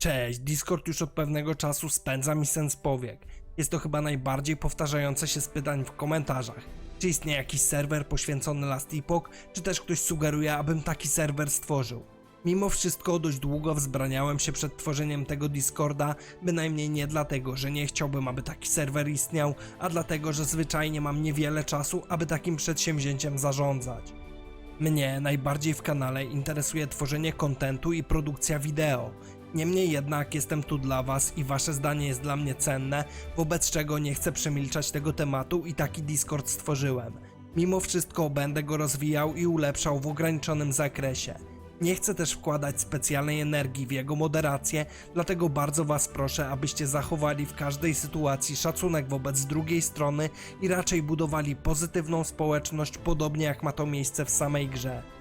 Cześć, Discord już od pewnego czasu spędza mi sens powiek. Jest to chyba najbardziej powtarzające się z pytań w komentarzach. Czy istnieje jakiś serwer poświęcony Last Epoch, czy też ktoś sugeruje, abym taki serwer stworzył. Mimo wszystko dość długo wzbraniałem się przed tworzeniem tego Discorda, bynajmniej nie dlatego, że nie chciałbym, aby taki serwer istniał, a dlatego, że zwyczajnie mam niewiele czasu, aby takim przedsięwzięciem zarządzać. Mnie najbardziej w kanale interesuje tworzenie kontentu i produkcja wideo. Niemniej jednak jestem tu dla Was i Wasze zdanie jest dla mnie cenne, wobec czego nie chcę przemilczać tego tematu i taki Discord stworzyłem. Mimo wszystko będę go rozwijał i ulepszał w ograniczonym zakresie. Nie chcę też wkładać specjalnej energii w jego moderację, dlatego bardzo Was proszę, abyście zachowali w każdej sytuacji szacunek wobec drugiej strony i raczej budowali pozytywną społeczność, podobnie jak ma to miejsce w samej grze.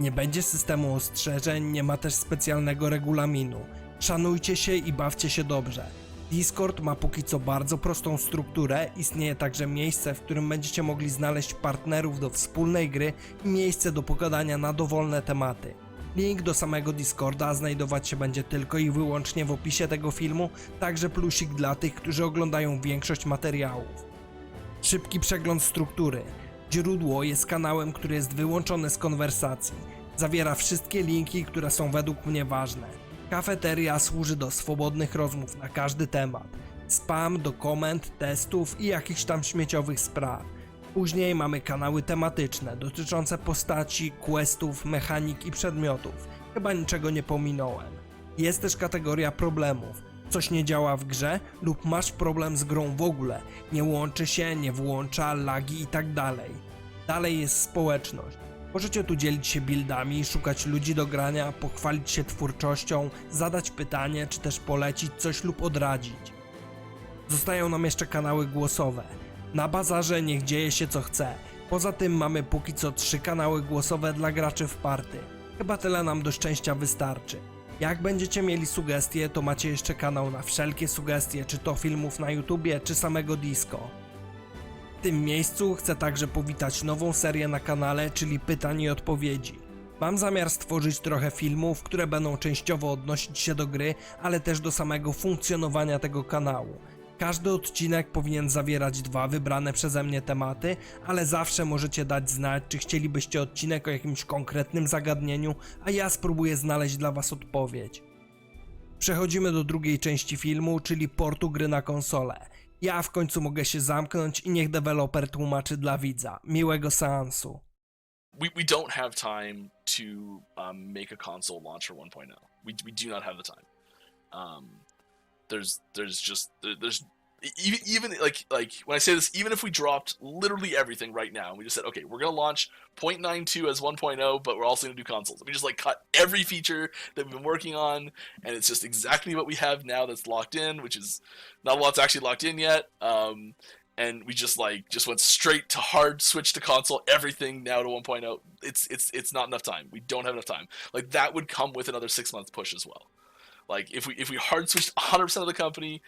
Nie będzie systemu ostrzeżeń, nie ma też specjalnego regulaminu. Szanujcie się i bawcie się dobrze. Discord ma póki co bardzo prostą strukturę, istnieje także miejsce, w którym będziecie mogli znaleźć partnerów do wspólnej gry i miejsce do pogadania na dowolne tematy. Link do samego Discorda znajdować się będzie tylko i wyłącznie w opisie tego filmu, także plusik dla tych, którzy oglądają większość materiałów. Szybki przegląd struktury. Źródło jest kanałem, który jest wyłączony z konwersacji. Zawiera wszystkie linki, które są według mnie ważne. Kafeteria służy do swobodnych rozmów na każdy temat. Spam do komend, testów i jakichś tam śmieciowych spraw. Później mamy kanały tematyczne dotyczące postaci, questów, mechanik i przedmiotów. Chyba niczego nie pominąłem. Jest też kategoria problemów. Coś nie działa w grze lub masz problem z grą w ogóle. Nie łączy się, nie włącza, lagi i tak. Dalej jest społeczność. Możecie tu dzielić się buildami, szukać ludzi do grania, pochwalić się twórczością, zadać pytanie, czy też polecić coś lub odradzić. Zostają nam jeszcze kanały głosowe. Na bazarze niech dzieje się co chce. Poza tym mamy póki co trzy kanały głosowe dla graczy w party. Chyba tyle nam do szczęścia wystarczy. Jak będziecie mieli sugestie, to macie jeszcze kanał na wszelkie sugestie, czy to filmów na YouTubie, czy samego disco. W tym miejscu chcę także powitać nową serię na kanale, czyli pytań i odpowiedzi. Mam zamiar stworzyć trochę filmów, które będą częściowo odnosić się do gry, ale też do samego funkcjonowania tego kanału. Każdy odcinek powinien zawierać dwa wybrane przeze mnie tematy, ale zawsze możecie dać znać, czy chcielibyście odcinek o jakimś konkretnym zagadnieniu, a ja spróbuję znaleźć dla Was odpowiedź. Przechodzimy do drugiej części filmu, czyli portu gry na konsolę. Ja w końcu mogę się zamknąć i niech deweloper tłumaczy dla widza. Miłego seansu. we, we don't have time to um, make a console launcher 1.0. We, we do not have the time. Um, there's there's just there's even even like like when I say this, even if we dropped literally everything right now, and we just said, okay, we're gonna launch 0.92 as 1.0, but we're also gonna do consoles. We just like cut every feature that we've been working on, and it's just exactly what we have now that's locked in, which is not a lot's actually locked in yet. Um, and we just like just went straight to hard switch to console everything now to 1.0 it's it's it's not enough time we don't have enough time like that would come with another six month push as well like if we if we hard switched 100% of the company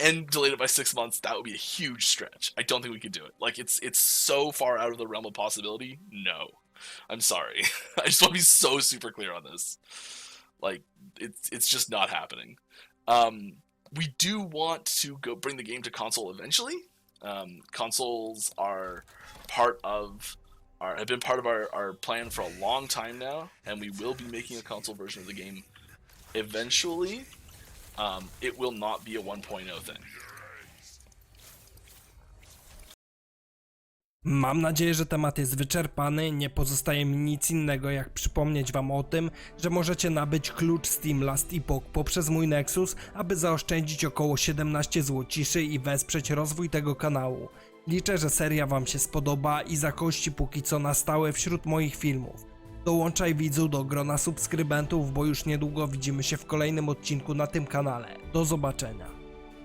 and delayed it by six months that would be a huge stretch. I don't think we could do it. Like it's it's so far out of the realm of possibility. No. I'm sorry. I just want to be so super clear on this. Like it's it's just not happening. Um we do want to go bring the game to console eventually. Um, consoles are part of our have been part of our, our plan for a long time now, and we will be making a console version of the game eventually. Um, it will not be a 1.0 thing. Mam nadzieję, że temat jest wyczerpany. Nie pozostaje mi nic innego, jak przypomnieć Wam o tym, że możecie nabyć klucz Steam Last Epoch poprzez mój Nexus, aby zaoszczędzić około 17 złociszy i wesprzeć rozwój tego kanału. Liczę, że seria Wam się spodoba i zakości póki co na stałe wśród moich filmów. Dołączaj widzu do grona subskrybentów, bo już niedługo widzimy się w kolejnym odcinku na tym kanale. Do zobaczenia.